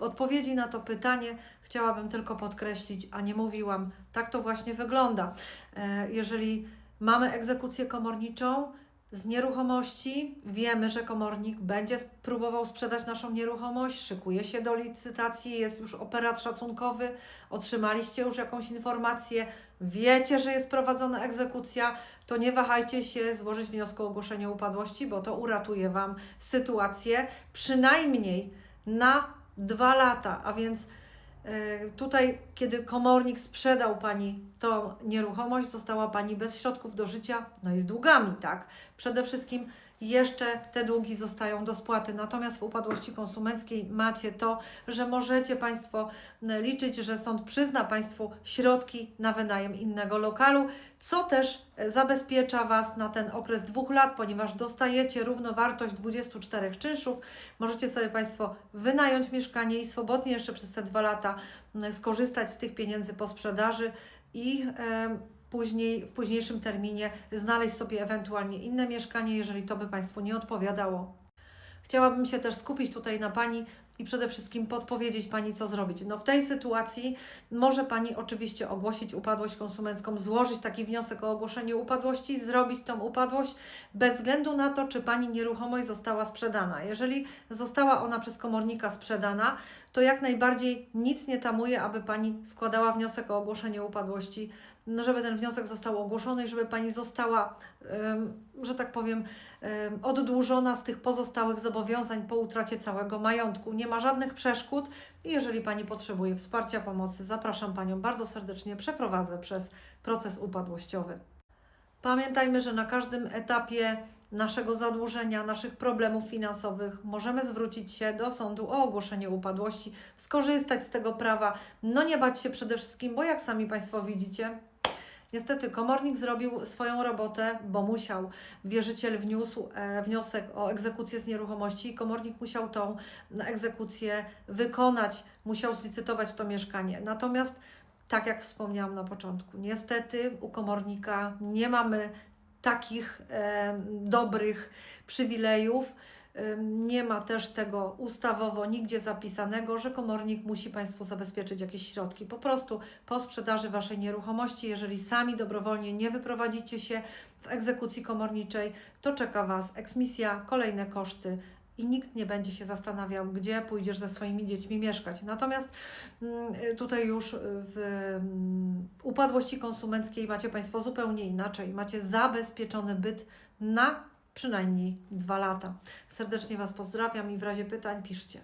W odpowiedzi na to pytanie chciałabym tylko podkreślić, a nie mówiłam, tak to właśnie wygląda. E, Jeżeli mamy egzekucję komorniczą z nieruchomości, wiemy, że komornik będzie próbował sprzedać naszą nieruchomość, szykuje się do licytacji, jest już operat szacunkowy, otrzymaliście już jakąś informację, wiecie, że jest prowadzona egzekucja, to nie wahajcie się złożyć wniosku o ogłoszenie upadłości, bo to uratuje Wam sytuację przynajmniej na dwa lata, a więc e, Tutaj, kiedy komornik sprzedał Pani tą nieruchomość, została Pani bez środków do życia, no i z długami, tak? Przede wszystkim jeszcze te długi zostają do spłaty. Natomiast w upadłości konsumenckiej macie to, że możecie Państwo e, liczyć, że sąd przyzna Państwu środki na wynajem innego lokalu, co też e, zabezpiecza Was na ten okres dwóch lat, ponieważ dostajecie równowartość 24 czynszów. Możecie sobie Państwo wynająć mieszkanie i swobodnie jeszcze przez te dwa lata skorzystać z tych pieniędzy po sprzedaży i em, później, w późniejszym terminie znaleźć sobie ewentualnie inne mieszkanie, jeżeli to by Państwu nie odpowiadało. Chciałabym się też skupić tutaj na Pani i przede wszystkim podpowiedzieć Pani, co zrobić. No w tej sytuacji może Pani oczywiście ogłosić upadłość konsumencką, złożyć taki wniosek o ogłoszenie upadłości, zrobić tą upadłość bez względu na to, czy Pani nieruchomość została sprzedana. Jeżeli została ona przez komornika sprzedana, to jak najbardziej nic nie tamuje, aby Pani składała wniosek o ogłoszenie upadłości, no żeby ten wniosek został ogłoszony i żeby Pani została, że tak powiem, em, oddłużona z tych pozostałych zobowiązań po utracie całego majątku. Nie ma żadnych przeszkód i jeżeli Pani potrzebuje wsparcia, pomocy, zapraszam Panią bardzo serdecznie, przeprowadzę przez proces upadłościowy. Pamiętajmy, że na każdym etapie naszego zadłużenia, naszych problemów finansowych możemy zwrócić się do sądu o ogłoszenie upadłości, skorzystać z tego prawa, no nie bać się przede wszystkim, bo jak sami Państwo widzicie, Niestety komornik zrobił swoją robotę, bo musiał. Wierzyciel wniósł e, wniosek o egzekucję z nieruchomości i komornik musiał tą egzekucję wykonać, musiał zlicytować to mieszkanie. Natomiast, tak jak wspomniałam na początku, niestety u komornika nie mamy takich e, dobrych przywilejów. Nie ma też tego ustawowo nigdzie zapisanego, że komornik musi Państwu zabezpieczyć jakieś środki. Po prostu po sprzedaży Waszej nieruchomości, jeżeli sami dobrowolnie nie wyprowadzicie się w egzekucji komorniczej, to czeka Was eksmisja, kolejne koszty i nikt nie będzie się zastanawiał, gdzie pójdziesz ze swoimi dziećmi mieszkać. Natomiast mm, y, tutaj już w mm, upadłości konsumenckiej macie Państwo zupełnie inaczej. Macie zabezpieczony byt na przynajmniej dwa lata. Serdecznie Was pozdrawiam i w razie pytań piszcie.